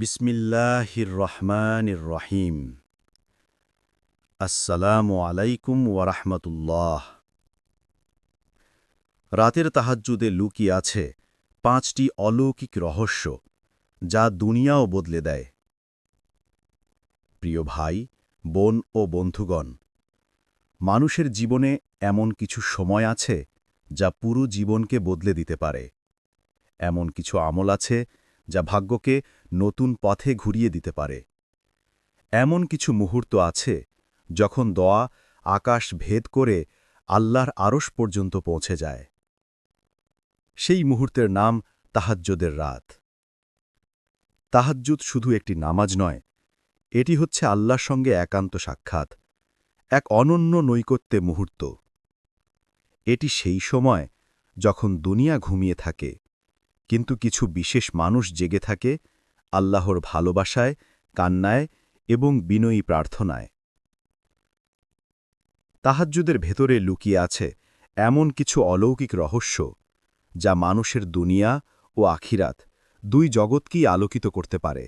বিসমিল্লাহির রহমানির রহিম আসসালামু আলাইকুম ওয়ারহমতুল্লাহ রাতের তাহাজ্জুদে লুকিয়ে আছে পাঁচটি অলৌকিক রহস্য যা দুনিয়াও বদলে দেয়। প্রিয় ভাই, বোন ও বন্ধুগণ, মানুষের জীবনে এমন কিছু সময় আছে যা পুরো জীবনকে বদলে দিতে পারে। এমন কিছু আমল আছে যা ভাগ্যকে নতুন পথে ঘুরিয়ে দিতে পারে। এমন কিছু মুহূর্ত আছে যখন দোয়া, আকাশ ভেদ করে আল্লাহর আরশ পর্যন্ত পৌঁছে যায়। সেই মুহূর্তের নাম তাহাজ্জুদের রাত। তাহাজ্জুদ শুধু একটি নামাজ নয়, এটি হচ্ছে আল্লাহর সঙ্গে একান্ত সাক্ষাৎ, এক অনন্য নৈকত্যে মুহূর্ত। এটি সেই সময় যখন দুনিয়া ঘুমিয়ে থাকে, কিন্তু কিছু বিশেষ মানুষ জেগে থাকে আল্লাহর ভালোবাসায়, কান্নায় এবং বিনয়ী প্রার্থনায়। তাহাজ্জুদের ভেতরে লুকিয়ে আছে এমন কিছু অলৌকিক রহস্য, যা মানুষের দুনিয়া ও আখিরাত দুই জগৎকেই আলোকিত করতে পারে।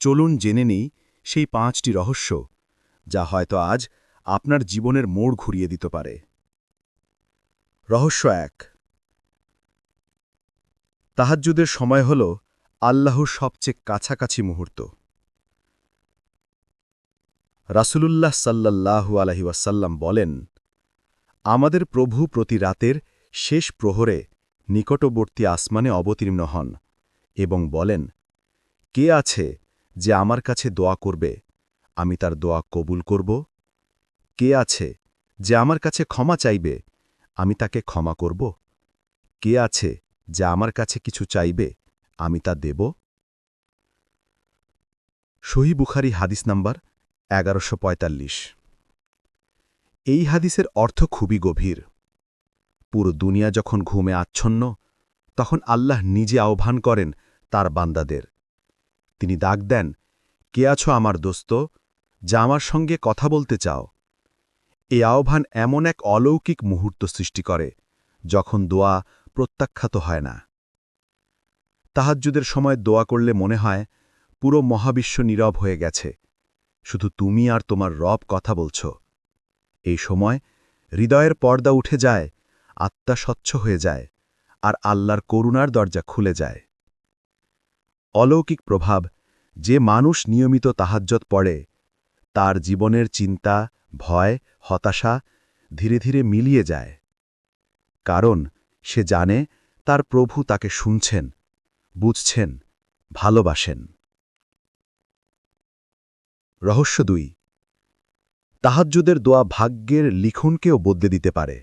চলুন জেনে নিই সেই পাঁচটি রহস্য, যা হয়তো আজ আপনার জীবনের মোড় ঘুরিয়ে দিতে পারে। রহস্য এক। তাহাজ্জুদের সময় হল আল্লাহর সবচেয়ে কাছাকাছি মুহূর্ত। রাসূলুল্লাহ সাল্লাল্লাহু আলহি ওয়াসাল্লাম বলেন, আমাদের প্রভু প্রতি রাতের শেষ প্রহরে নিকটবর্তী আসমানে অবতীর্ণ হন এবং বলেন, কে আছে যে আমার কাছে দোয়া করবে? আমি তার দোয়া কবুল করব। কে আছে যে আমার কাছে ক্ষমা চাইবে? আমি তাকে ক্ষমা করব। কে আছে যে আমার কাছে কিছু চাইবে? আমি তা দেব? সহি বুখারি হাদিস নাম্বার এগারোশো এই হাদিসের অর্থ খুবই গভীর। পুরো দুনিয়া যখন ঘুমে আচ্ছন্ন, তখন আল্লাহ নিজে আহ্বান করেন তার বান্দাদের। তিনি ডাক দেন, কে আছো আমার দোস্ত? যা আমার সঙ্গে কথা বলতে চাও। এই আহ্বান এমন এক অলৌকিক মুহূর্ত সৃষ্টি করে, যখন দোয়া প্রত্যাখ্যাত হয় না। তাহাজ্জুদের সময় দোয়া করলে মনে হয় পুরো মহাবিশ্ব নীরব হয়ে গেছে। শুধু তুমি আর তোমার রব কথা বলছ। এই সময় হৃদয়ের পর্দা উঠে যায়, আত্মা স্বচ্ছ হয়ে যায়, আর আল্লাহর করুণার দরজা খুলে যায়। অলৌকিক প্রভাব, যে মানুষ নিয়মিত তাহাজ্জত পড়ে, তার জীবনের চিন্তা, ভয়, হতাশা ধীরে ধীরে মিলিয়ে যায়। কারণ সে জানে তার প্রভু তাকে শুনছেন। বুঝছেন, ভালোবাসেন। রহস্য দুই, তাহাজ্জুদের দোয়া ভাগ্যের লিখনকেও বদলে দিতে পারে।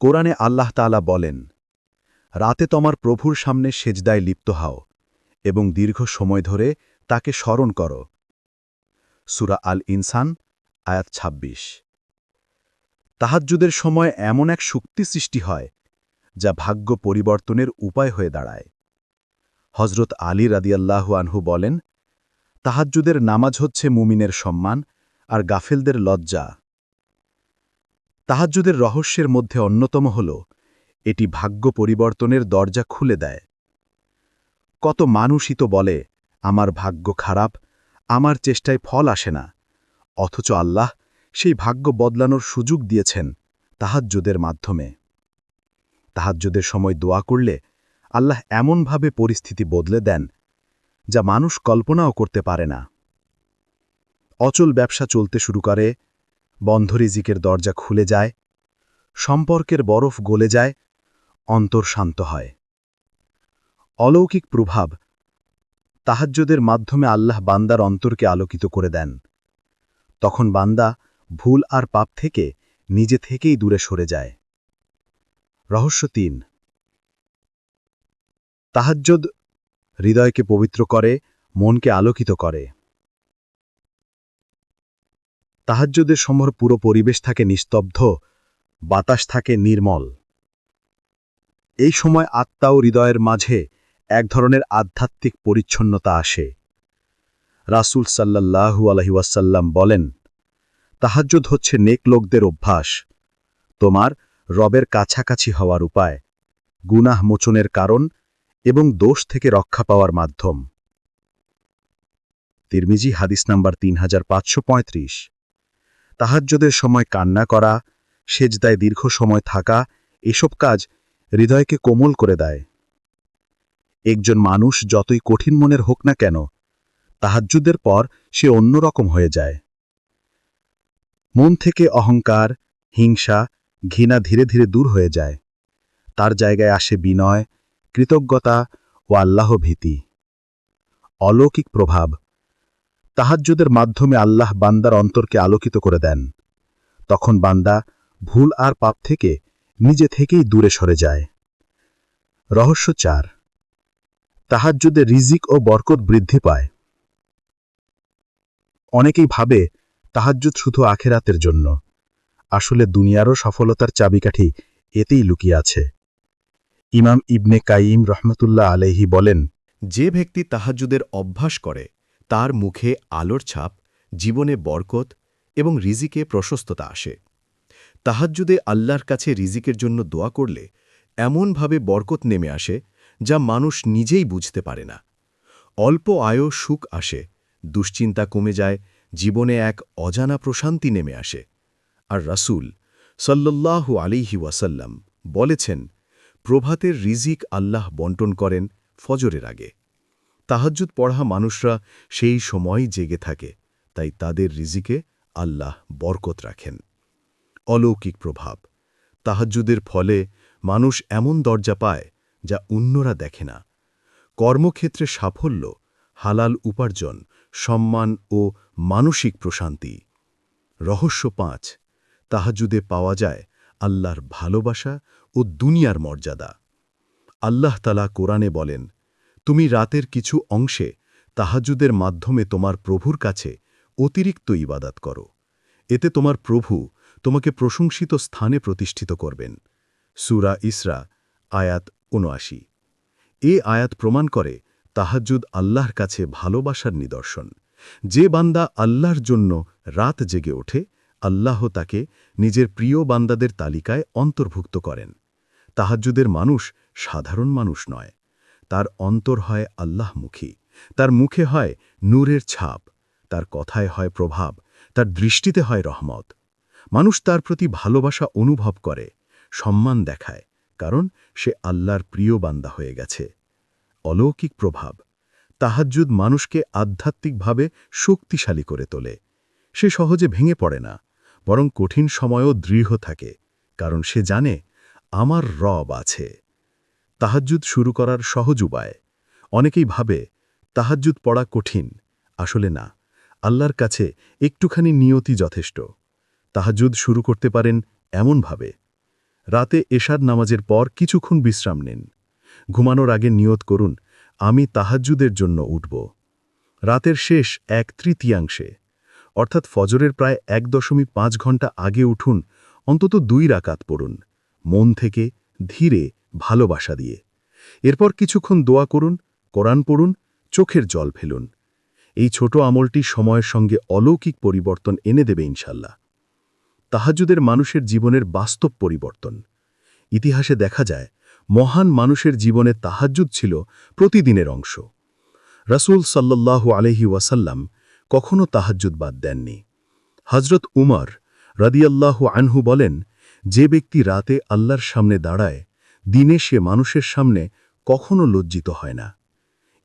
কোরআনে আল্লাহ তালা বলেন, রাতে তোমার প্রভুর সামনে সেজদায় লিপ্ত হও এবং দীর্ঘ সময় ধরে তাকে স্মরণ কর। সুরা আল ইনসান আয়াত ২৬ তাহাজ্জুদের সময় এমন এক শক্তি সৃষ্টি হয় যা ভাগ্য পরিবর্তনের উপায় হয়ে দাঁড়ায়। হজরত আলী রাদিয়াল্লাহু আনহু বলেন, তাহাজ্জুদের নামাজ হচ্ছে মুমিনের সম্মান আর গাফেলদের লজ্জা। তাহাজ্জুদের রহস্যের মধ্যে অন্যতম হল, এটি ভাগ্য পরিবর্তনের দরজা খুলে দেয়। কত মানুষই তো বলে, আমার ভাগ্য খারাপ, আমার চেষ্টায় ফল আসে না। অথচ আল্লাহ সেই ভাগ্য বদলানোর সুযোগ দিয়েছেন তাহাজ্জুদের মাধ্যমে। তাহাজ্জুদের সময় দোয়া করলে আল্লাহ এমনভাবে পরিস্থিতি বদলে দেন যা মানুষ কল্পনাও করতে পারে না। অচল ব্যবসা চলতে শুরু করে বন্ধরিজিকের দরজা খুলে যায়, সম্পর্কের বরফ গলে যায়, অন্তর শান্ত হয়। অলৌকিক প্রভাব তাহাজ্যদের মাধ্যমে আল্লাহ বান্দার অন্তরকে আলোকিত করে দেন। তখন বান্দা ভুল আর পাপ থেকে নিজে থেকেই দূরে সরে যায়। রহস্য তিন। তাহাজ্জদ হৃদয়কে পবিত্র করে, মনকে আলোকিত করে। তাহাজ্যদের সমর পুরো পরিবেশ থাকে নিস্তব্ধ, বাতাস থাকে নির্মল। এই সময় আত্মা ও হৃদয়ের মাঝে এক ধরনের আধ্যাত্মিক পরিচ্ছন্নতা আসে। রাসুল সাল্লাহু আলহিউসাল্লাম বলেন, তাহাজ্জুদ হচ্ছে নেক লোকদের অভ্যাস। তোমার রবের কাছাকাছি হওয়ার উপায়, গুনাহ মোচনের কারণ এবং দোষ থেকে রক্ষা পাওয়ার মাধ্যম। তিরমিজি, হাদিস নাম্বার তিন হাজার পাঁচশো পঁয়ত্রিশ। তাহাজ্যদের সময় কান্না করা, সেজদায় দীর্ঘ সময় থাকা, এসব কাজ হৃদয়কে কোমল করে দেয়। একজন মানুষ যতই কঠিন মনের হোক না কেন, তাহাজ্জুদের পর সে অন্যরকম হয়ে যায়। মন থেকে অহংকার, হিংসা ঘৃণা ধীরে ধীরে দূর হয়ে যায়। তার জায়গায় আসে বিনয়, কৃতজ্ঞতা ও আল্লাহ ভীতি। অলৌকিক প্রভাব। তাহাজ্জুদের মাধ্যমে আল্লাহ বান্দার অন্তরকে আলোকিত করে দেন। তখন বান্দা ভুল আর পাপ থেকে নিজে থেকেই দূরে সরে যায়। রহস্য চার। তাহাজ্জুদে রিজিক ও বরকত বৃদ্ধি পায়। অনেকেই ভাবে তাহাজ্জুদ শুধু আখেরাতের জন্য। আসলে দুনিয়ারও সফলতার চাবিকাঠি এতেই লুকিয়ে আছে। ইমাম ইবনে কাইম রহমতুল্লাহ আলাইহি বলেন, যে ব্যক্তি তাহাজ্জুদের অভ্যাস করে, তার মুখে আলোর ছাপ, জীবনে বরকত এবং রিজিকে প্রশস্ততা আসে। তাহাজ্জুদে আল্লাহর কাছে রিজিকের জন্য দোয়া করলে এমনভাবে বরকত নেমে আসে যা মানুষ নিজেই বুঝতে পারে না। অল্প আয় সুখ আসে, দুশ্চিন্তা কমে যায়, জীবনে এক অজানা প্রশান্তি নেমে আসে। আর রাসূল সল্লাল্লাহু আলিহি ওয়াসাল্লাম বলেছেন, প্রভাতের রিজিক আল্লাহ বন্টন করেন ফজরের আগে। তাহাজ্জুদ পড়া মানুষরা সেই সময় জেগে থাকে, তাই তাদের রিজিকে আল্লাহ বরকত রাখেন। অলৌকিক প্রভাব, তাহাজ্জুদের ফলে মানুষ এমন দরজা পায় যা অন্যরা দেখে না। কর্মক্ষেত্রে সাফল্য, হালাল উপার্জন, সম্মান ও মানসিক প্রশান্তি। রহস্য পাঁচ তাহাজুদে পাওয়া যায় আল্লাহর ভালোবাসা ও দুনিয়ার মর্যাদা। আল্লাহ তালা কোরআনে বলেন, তুমি রাতের কিছু অংশে তাহাজুদের মাধ্যমে তোমার প্রভুর কাছে অতিরিক্ত ইবাদাত করো। এতে তোমার প্রভু তোমাকে প্রশংসিত স্থানে প্রতিষ্ঠিত করবেন। সুরা ইসরা, আয়াত উনআশি এ আয়াত প্রমাণ করে তাহাজ্জুদ আল্লাহর কাছে ভালোবাসার নিদর্শন। যে বান্দা আল্লাহর জন্য রাত জেগে ওঠে আল্লাহ তাকে নিজের প্রিয় বান্দাদের তালিকায় অন্তর্ভুক্ত করেন। তাহাজ্জুদের মানুষ সাধারণ মানুষ নয়। তার অন্তর হয় আল্লাহমুখী। তার মুখে হয় নূরের ছাপ। তার কথায় হয় প্রভাব। তার দৃষ্টিতে হয় রহমত। মানুষ তার প্রতি ভালোবাসা অনুভব করে, সম্মান দেখায়, কারণ সে আল্লাহর প্রিয় বান্দা হয়ে গেছে। অলৌকিক প্রভাব। তাহাজ্জুদ মানুষকে আধ্যাত্মিকভাবে শক্তিশালী করে তোলে। সে সহজে ভেঙে পড়ে না। বরং কঠিন সময়ও দৃঢ় থাকে, কারণ সে জানে আমার রব আছে। তাহাজ্জুদ শুরু করার সহজ উপায়। অনেকেই ভাবে, তাহাজ্জুদ পড়া কঠিন। আসলে না, আল্লাহর কাছে একটুখানি নিয়তি যথেষ্ট। তাহাজ্জুদ শুরু করতে পারেন এমনভাবে রাতে এশার নামাজের পর কিছুক্ষণ বিশ্রাম নিন। ঘুমানোর আগে নিয়ত করুন, আমি তাহাজ্জুদের জন্য উঠব। রাতের শেষ এক তৃতীয়াংশে। অর্থাৎ ফজরের প্রায় এক দশমিক পাঁচ ঘণ্টা আগে উঠুন, অন্তত দুই রাকাত পড়ুন। মন থেকে ধীরে ভালোবাসা দিয়ে। এরপর কিছুক্ষণ দোয়া করুন, কোরআন পড়ুন, চোখের জল ফেলুন। এই ছোট আমলটি সময়ের সঙ্গে অলৌকিক পরিবর্তন এনে দেবে ইনশাল্লাহ তাহাজুদের মানুষের জীবনের বাস্তব পরিবর্তন। ইতিহাসে দেখা যায়, মহান মানুষের জীবনে তাহাজ্জুদ ছিল প্রতিদিনের অংশ। রাসূল সাল্লাল্লাহু আলহি ওয়াসাল্লাম কখনও তাহাজ্জুদ বাদ দেননি। হজরত উমর রাদিয়াল্লাহু আনহু বলেন, যে ব্যক্তি রাতে আল্লাহর সামনে দাঁড়ায়, দিনে সে মানুষের সামনে কখনো লজ্জিত হয় না।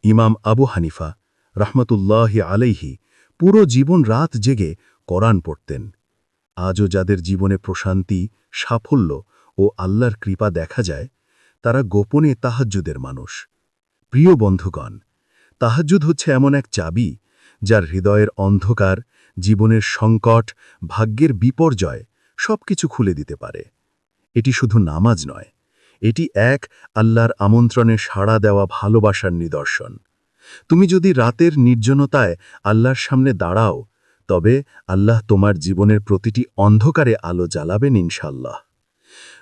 ইমাম আবু হানিফা রহমতুল্লাহ আলাইহি পুরো জীবন রাত জেগে কোরআন পড়তেন। আজও যাদের জীবনে প্রশান্তি, সাফল্য ও আল্লাহর কৃপা দেখা যায়, তারা গোপনে তাহাজ্জুদের মানুষ। প্রিয় বন্ধুগণ, তাহাজ্জুদ হচ্ছে এমন এক চাবি যার হৃদয়ের অন্ধকার, জীবনের সংকট, ভাগ্যের বিপর্যয় সবকিছু খুলে দিতে পারে। এটি শুধু নামাজ নয়, এটি এক আল্লাহর আমন্ত্রণে সাড়া দেওয়া ভালোবাসার নিদর্শন। তুমি যদি রাতের নির্জনতায় আল্লাহর সামনে দাঁড়াও, তবে আল্লাহ তোমার জীবনের প্রতিটি অন্ধকারে আলো জ্বালাবেন ইনশাল্লাহ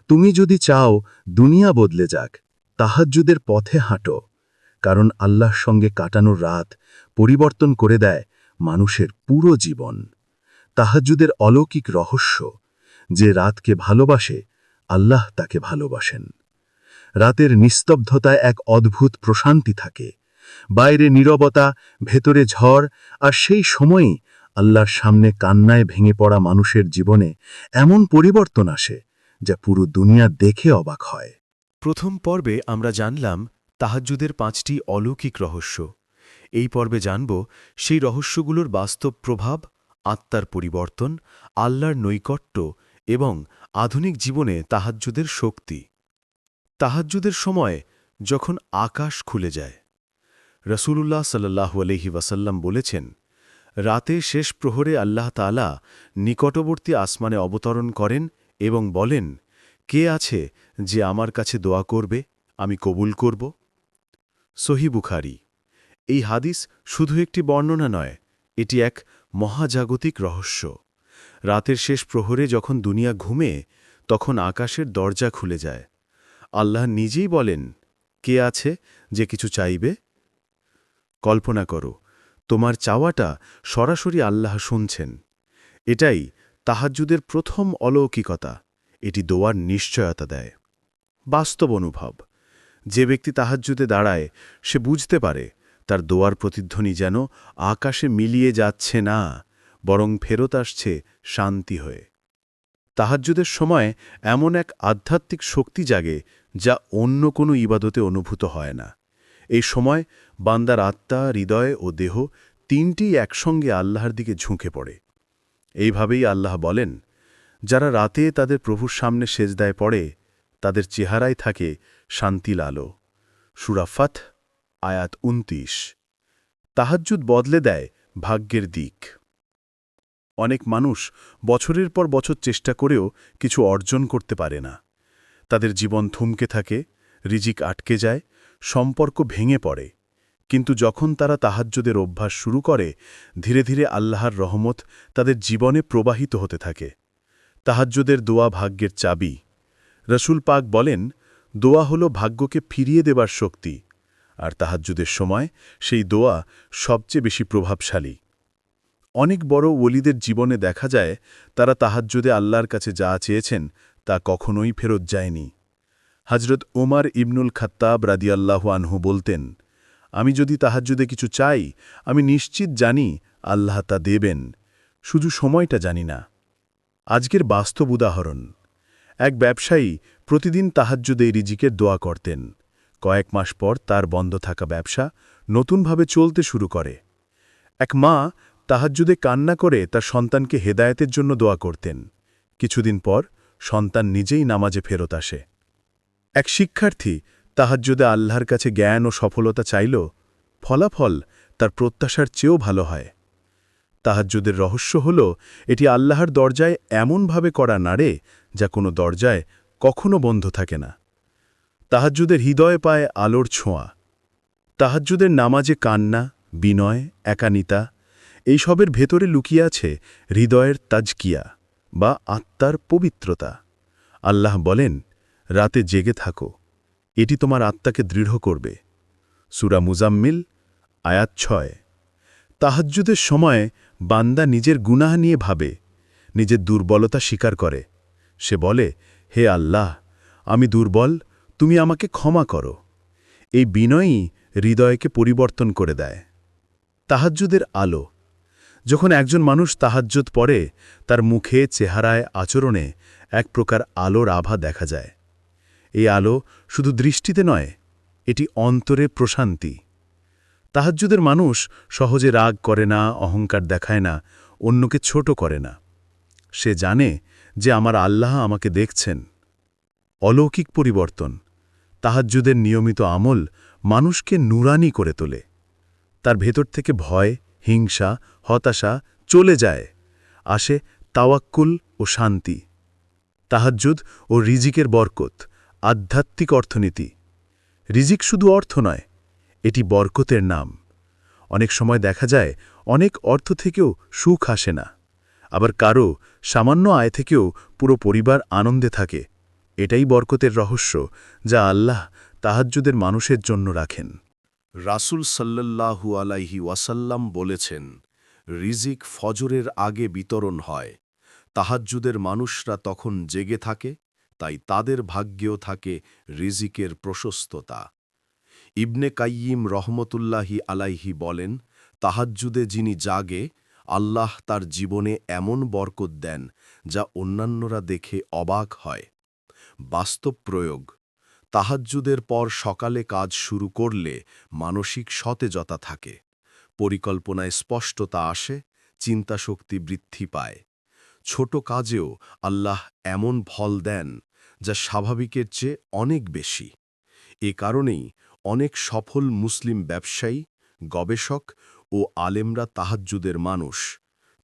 তুমি যদি চাও দুনিয়া বদলে যাক, তাহাজ্জুদের পথে হাঁটো। কারণ আল্লাহর সঙ্গে কাটানোর রাত পরিবর্তন করে দেয় মানুষের পুরো জীবন। তাহাজ্জুদের অলৌকিক রহস্য, যে রাতকে ভালোবাসে, আল্লাহ তাকে ভালোবাসেন। রাতের নিস্তব্ধতায় এক অদ্ভুত প্রশান্তি থাকে, বাইরে নীরবতা, ভেতরে ঝড়, আর সেই সময়ই আল্লাহর সামনে কান্নায় ভেঙে পড়া মানুষের জীবনে এমন পরিবর্তন আসে, যা পুরো দুনিয়া দেখে অবাক হয়। প্রথম পর্বে আমরা জানলাম তাহাজ্জুদের পাঁচটি অলৌকিক রহস্য। এই পর্বে জানব সেই রহস্যগুলোর বাস্তব প্রভাব, আত্মার পরিবর্তন, আল্লাহর নৈকট্য এবং আধুনিক জীবনে তাহাজ্জুদের শক্তি। তাহাজ্জুদের সময় যখন আকাশ খুলে যায়। রসুলুল্লাহ সাল্লাহু আলহি ওয়াসাল্লাম বলেছেন, রাতে শেষ প্রহরে আল্লাহ তালা নিকটবর্তী আসমানে অবতরণ করেন এবং বলেন, কে আছে যে আমার কাছে দোয়া করবে, আমি কবুল করব সহি বুখারি। এই হাদিস শুধু একটি বর্ণনা নয়, এটি এক মহাজাগতিক রহস্য। রাতের শেষ প্রহরে যখন দুনিয়া ঘুমে, তখন আকাশের দরজা খুলে যায়। আল্লাহ নিজেই বলেন, কে আছে যে কিছু চাইবে? কল্পনা করো, তোমার চাওয়াটা সরাসরি আল্লাহ শুনছেন। এটাই তাহাজ্জুদের প্রথম অলৌকিকতা, এটি দোয়ার নিশ্চয়তা দেয়। বাস্তব অনুভব। যে ব্যক্তি তাহাজ্জুদে দাঁড়ায়, সে বুঝতে পারে, তার দোয়ার প্রতিধ্বনি যেন আকাশে মিলিয়ে যাচ্ছে না, বরং ফেরত আসছে শান্তি হয়ে। তাহাজ্জুদের সময় এমন এক আধ্যাত্মিক শক্তি জাগে, যা অন্য কোনো ইবাদতে অনুভূত হয় না। এই সময় বান্দার আত্মা, হৃদয় ও দেহ তিনটিই একসঙ্গে আল্লাহর দিকে ঝুঁকে পড়ে। এইভাবেই আল্লাহ বলেন, যারা রাতে তাদের প্রভুর সামনে সেজদায় পড়ে তাদের চেহারায় থাকে শান্তিল আলো সুরাফাত আয়াত উনতিশ তাহাজ্জুদ বদলে দেয় ভাগ্যের দিক। অনেক মানুষ বছরের পর বছর চেষ্টা করেও কিছু অর্জন করতে পারে না। তাদের জীবন থমকে থাকে, রিজিক আটকে যায়, সম্পর্ক ভেঙে পড়ে। কিন্তু যখন তারা তাহাজ্জুদের অভ্যাস শুরু করে, ধীরে ধীরে আল্লাহর রহমত তাদের জীবনে প্রবাহিত হতে থাকে। তাহাজ্জুদের দোয়া ভাগ্যের চাবি। রসুল পাক বলেন, দোয়া হল ভাগ্যকে ফিরিয়ে দেবার শক্তি, আর তাহাজ্জুদের সময় সেই দোয়া সবচেয়ে বেশি প্রভাবশালী। অনেক বড় ওলিদের জীবনে দেখা যায়, তারা তাহাজ্জুদে আল্লাহর কাছে যা চেয়েছেন তা কখনোই ফেরত যায়নি। হজরত ওমার ইবনুল খাত্তাব রাদিয়াল্লাহু আনহু বলতেন, আমি যদি তাহাজ্জুদে কিছু চাই, আমি নিশ্চিত জানি আল্লাহ তা দেবেন, শুধু সময়টা জানি না। আজকের বাস্তব উদাহরণ। এক ব্যবসায়ী প্রতিদিন তাহাজ্জুদে রিজিকের দোয়া করতেন। কয়েক মাস পর তার বন্ধ থাকা ব্যবসা নতুনভাবে চলতে শুরু করে। এক মা তাহাজ্জুদে কান্না করে তার সন্তানকে হেদায়েতের জন্য দোয়া করতেন। কিছুদিন পর সন্তান নিজেই নামাজে ফেরত আসে। এক শিক্ষার্থী তাহাজ্জুদে আল্লাহর কাছে জ্ঞান ও সফলতা চাইল, ফলাফল তার প্রত্যাশার চেয়েও ভালো হয়। তাহাজ্জুদের রহস্য হল, এটি আল্লাহর দরজায় এমনভাবে করা নাড়ে যা কোনো দরজায় কখনো বন্ধ থাকে না। তাহাজ্জুদের হৃদয়ে পায় আলোর ছোঁয়া। তাহাজ্জুদের নামাজে কান্না, বিনয়, একানিতা, এইসবের ভেতরে লুকিয়ে আছে হৃদয়ের তাজকিয়া বা আত্মার পবিত্রতা। আল্লাহ বলেন, রাতে জেগে থাকো, এটি তোমার আত্মাকে দৃঢ় করবে। সুরা মুজাম্মিল, আয়াত ছয়। তাহাজ্জুদের সময় বান্দা নিজের গুনাহ নিয়ে ভাবে, নিজের দুর্বলতা স্বীকার করে। সে বলে, হে আল্লাহ, আমি দুর্বল, তুমি আমাকে ক্ষমা করো। এই বিনয়ই হৃদয়কে পরিবর্তন করে দেয়। তাহাজ্জুদের আলো। যখন একজন মানুষ তাহাজ্জুদ পড়ে, তার মুখে, চেহারায়, আচরণে এক প্রকার আলোর আভা দেখা যায়। এই আলো শুধু দৃষ্টিতে নয়, এটি অন্তরে প্রশান্তি। তাহাজ্জুদের মানুষ সহজে রাগ করে না, অহংকার দেখায় না, অন্যকে ছোট করে না। সে জানে যে আমার আল্লাহ আমাকে দেখছেন। অলৌকিক পরিবর্তন, তাহাজ্জুদের নিয়মিত আমল মানুষকে নুরানি করে তোলে। তার ভেতর থেকে ভয়, হিংসা, হতাশা চলে যায়, আসে তাওয়াক্কুল ও শান্তি। তাহাজ্জুদ ও রিজিকের বরকত, আধ্যাত্মিক অর্থনীতি। রিজিক শুধু অর্থ নয়, এটি বরকতের নাম। অনেক সময় দেখা যায়, অনেক অর্থ থেকেও সুখ আসে না। আবার কারও সামান্য আয় থেকেও পুরো পরিবার আনন্দে থাকে। এটাই বরকতের রহস্য, যা আল্লাহ তাহাজ্জুদের মানুষের জন্য রাখেন। রাসুল সাল্লাল্লাহু আলাইহি ওয়াসাল্লাম বলেছেন, রিজিক ফজরের আগে বিতরণ হয়। তাহাজ্জুদের মানুষরা তখন জেগে থাকে, তাই তাদের ভাগ্যেও থাকে রিজিকের প্রশস্ততা। ইবনে কাইয়িম রহমতুল্লাহি আলাইহি বলেন, তাহাজ্জুদে যিনি জাগে আল্লাহ তার জীবনে এমন বরকত দেন যা অন্যান্যরা দেখে অবাক হয়। বাস্তব প্রয়োগ, তাহাজ্জুদের পর সকালে কাজ শুরু করলে মানসিক সতেজতা থাকে, পরিকল্পনায় স্পষ্টতা আসে, চিন্তাশক্তি বৃদ্ধি পায়। ছোট কাজেও আল্লাহ এমন ফল দেন যা স্বাভাবিকের চেয়ে অনেক বেশি। এ কারণেই অনেক সফল মুসলিম ব্যবসায়ী, গবেষক ও আলেমরা তাহাজ্জুদের মানুষ।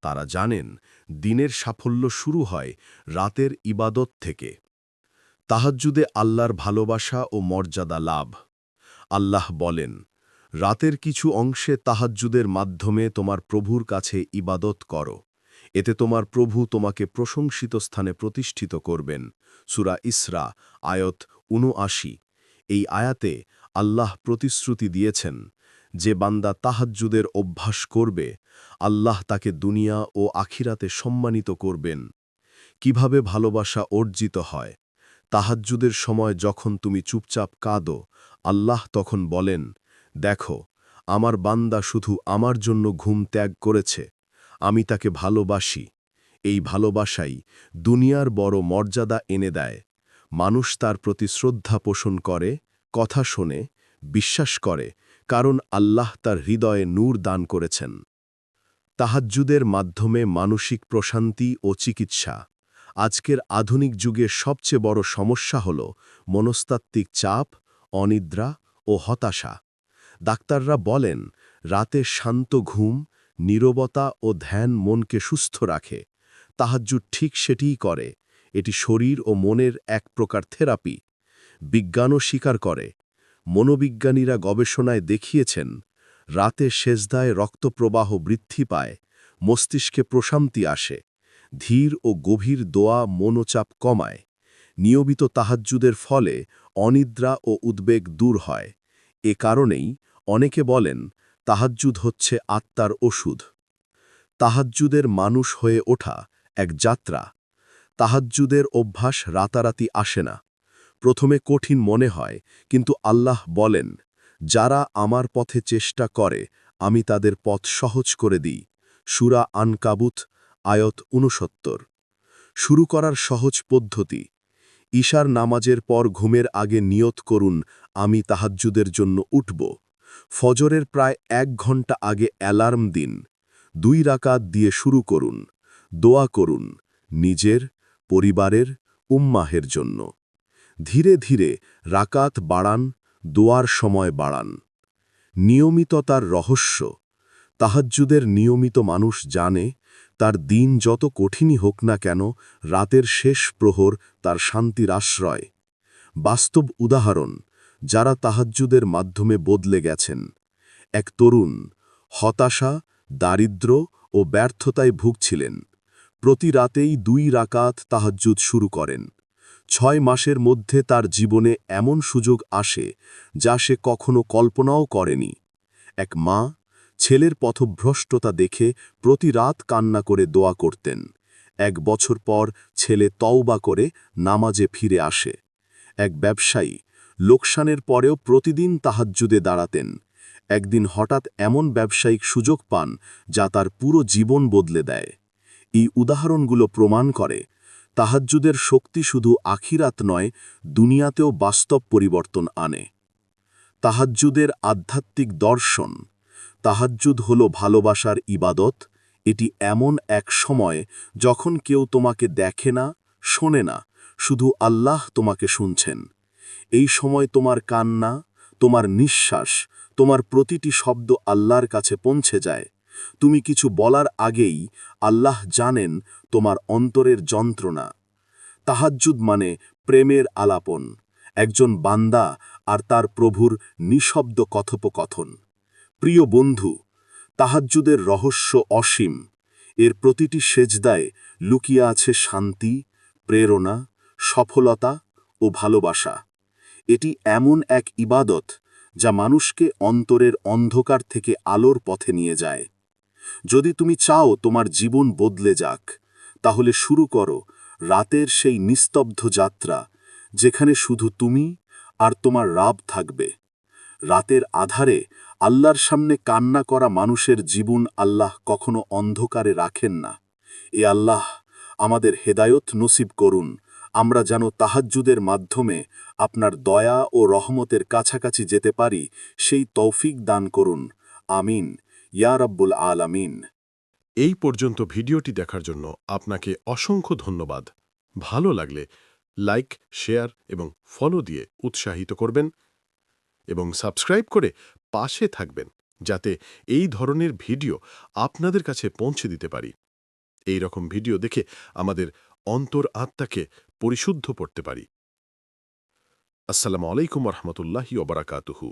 তারা জানেন, দিনের সাফল্য শুরু হয় রাতের ইবাদত থেকে। তাহাজ্জুদে আল্লাহর ভালোবাসা ও মর্যাদা লাভ। আল্লাহ বলেন, রাতের কিছু অংশে তাহাজ্জুদের মাধ্যমে তোমার প্রভুর কাছে ইবাদত করো। এতে তোমার প্রভু তোমাকে প্রশংসিত স্থানে প্রতিষ্ঠিত করবেন। সুরা ইসরা, আয়ত উনআশি এই আয়াতে আল্লাহ প্রতিশ্রুতি দিয়েছেন যে বান্দা তাহাজ্জুদের অভ্যাস করবে, আল্লাহ তাকে দুনিয়া ও আখিরাতে সম্মানিত করবেন। কীভাবে ভালোবাসা অর্জিত হয়? তাহাজ্জুদের সময় যখন তুমি চুপচাপ কাঁদো, আল্লাহ তখন বলেন, দেখো, আমার বান্দা শুধু আমার জন্য ঘুম ত্যাগ করেছে, আমি তাকে ভালোবাসি। এই ভালোবাসাই দুনিয়ার বড় মর্যাদা এনে দেয়। মানুষ তার প্রতি শ্রদ্ধা পোষণ করে, কথা শোনে, বিশ্বাস করে কারণ আল্লাহ তার হৃদয়ে নূর দান করেছেন। তাহাজ্জুদের মাধ্যমে মানসিক প্রশান্তি ও চিকিৎসা। আজকের আধুনিক যুগের সবচেয়ে বড় সমস্যা হল মনস্তাত্ত্বিক চাপ, অনিদ্রা ও হতাশা। ডাক্তাররা বলেন, রাতে শান্ত ঘুম, নীরবতা ও ধ্যান মনকে সুস্থ রাখে। তাহাজ্জুদ ঠিক সেটিই করে। এটি শরীর ও মনের এক প্রকার থেরাপি। বিজ্ঞানও স্বীকার করে। মনোবিজ্ঞানীরা গবেষণায় দেখিয়েছেন, রাতে সেজদায় রক্তপ্রবাহ বৃদ্ধি পায়, মস্তিষ্কে প্রশান্তি আসে, ধীর ও গভীর দোয়া মনোচাপ কমায়, নিয়মিত তাহাজ্জুদের ফলে অনিদ্রা ও উদ্বেগ দূর হয়। এ কারণেই অনেকে বলেন, তাহাজ্জুদ হচ্ছে আত্মার ওষুধ। তাহাজ্জুদের মানুষ হয়ে ওঠা এক যাত্রা। তাহাজ্জুদের অভ্যাস রাতারাতি আসে না। প্রথমে কঠিন মনে হয়, কিন্তু আল্লাহ বলেন, যারা আমার পথে চেষ্টা করে, আমি তাদের পথ সহজ করে দিই। সুরা আনকাবুত, আয়ত উনসত্তর শুরু করার সহজ পদ্ধতি, ঈশার নামাজের পর ঘুমের আগে নিয়ত করুন, আমি তাহাজ্জুদের জন্য উঠব। ফজরের প্রায় এক ঘণ্টা আগে অ্যালার্ম দিন, দুই রাকাত দিয়ে শুরু করুন, দোয়া করুন, নিজের, পরিবারের, উম্মাহের জন্য। ধীরে ধীরে রাকাত বাড়ান, দোয়ার সময় বাড়ান। নিয়মিততার রহস্য। তাহাজ্জুদের নিয়মিত মানুষ জানে, তার দিন যত কঠিনই হোক না কেন, রাতের শেষ প্রহর তার শান্তির আশ্রয়। বাস্তব উদাহরণ, যারা তাহাজ্জুদের মাধ্যমে বদলে গেছেন। এক তরুণ, হতাশা, দারিদ্র ও ব্যর্থতায় ভুগছিলেন। প্রতি রাতেই দুই রাকাত তাহাজ্জুদ শুরু করেন। ছয় মাসের মধ্যে তার জীবনে এমন সুযোগ আসে যা সে কখনো কল্পনাও করেনি। এক মা ছেলের পথভ্রষ্টতা দেখে প্রতি রাত কান্না করে দোয়া করতেন। এক বছর পর ছেলে তওবা করে নামাজে ফিরে আসে। এক ব্যবসায়ী লোকসানের পরেও প্রতিদিন তাহাজ্জুদে দাঁড়াতেন। একদিন হঠাৎ এমন ব্যবসায়িক সুযোগ পান যা তার পুরো জীবন বদলে দেয়। এই উদাহরণগুলো প্রমাণ করে তাহাজ্জুদের শক্তি শুধু আখিরাত নয়, দুনিয়াতেও বাস্তব পরিবর্তন আনে। তাহাজ্জুদের আধ্যাত্মিক দর্শন, তাহাজ্জুদ হল ভালোবাসার ইবাদত, এটি এমন এক সময় যখন কেউ তোমাকে দেখে না, শোনে না, শুধু আল্লাহ তোমাকে শুনছেন। এই সময় তোমার কান্না, তোমার নিঃশ্বাস, তোমার প্রতিটি শব্দ আল্লাহর কাছে পৌঁছে যায়। তুমি কিছু বলার আগেই আল্লাহ জানেন তোমার অন্তরের যন্ত্রণা। তাহাজ্জুদ মানে প্রেমের আলাপন, একজন বান্দা আর তার প্রভুর নিঃশব্দ কথোপকথন। প্রিয় বন্ধু, তাহাজ্জুদের রহস্য অসীম। এর প্রতিটি সেজদায় লুকিয়ে আছে শান্তি, প্রেরণা, সফলতা ও ভালোবাসা। এটি এমন এক ইবাদত যা মানুষকে অন্তরের অন্ধকার থেকে আলোর পথে নিয়ে যায়। যদি তুমি চাও তোমার জীবন বদলে যাক, তাহলে শুরু করো রাতের সেই নিস্তব্ধ যাত্রা, যেখানে শুধু তুমি আর তোমার রাব থাকবে। রাতের আধারে আল্লাহর সামনে কান্না করা মানুষের জীবন আল্লাহ কখনো অন্ধকারে রাখেন না। এ আল্লাহ আমাদের হেদায়ত নসিব করুন, আমরা যেন তাহাজ্জুদের মাধ্যমে আপনার দয়া ও রহমতের কাছাকাছি যেতে পারি, সেই তৌফিক দান করুন। আমিন। ইয়া রব্বুল আলামিন। এই পর্যন্ত ভিডিওটি দেখার জন্য আপনাকে অসংখ্য ধন্যবাদ। ভালো লাগলে লাইক, শেয়ার এবং ফলো দিয়ে উৎসাহিত করবেন এবং সাবস্ক্রাইব করে পাশে থাকবেন যাতে এই ধরনের ভিডিও আপনাদের কাছে পৌঁছে দিতে পারি। এই রকম ভিডিও দেখে আমাদের অন্তর আত্মাকে পরিশুদ্ধ করতে পারি। আসসালামু আলাইকুম রহমতুল্লাহি ওবরাকাতুহু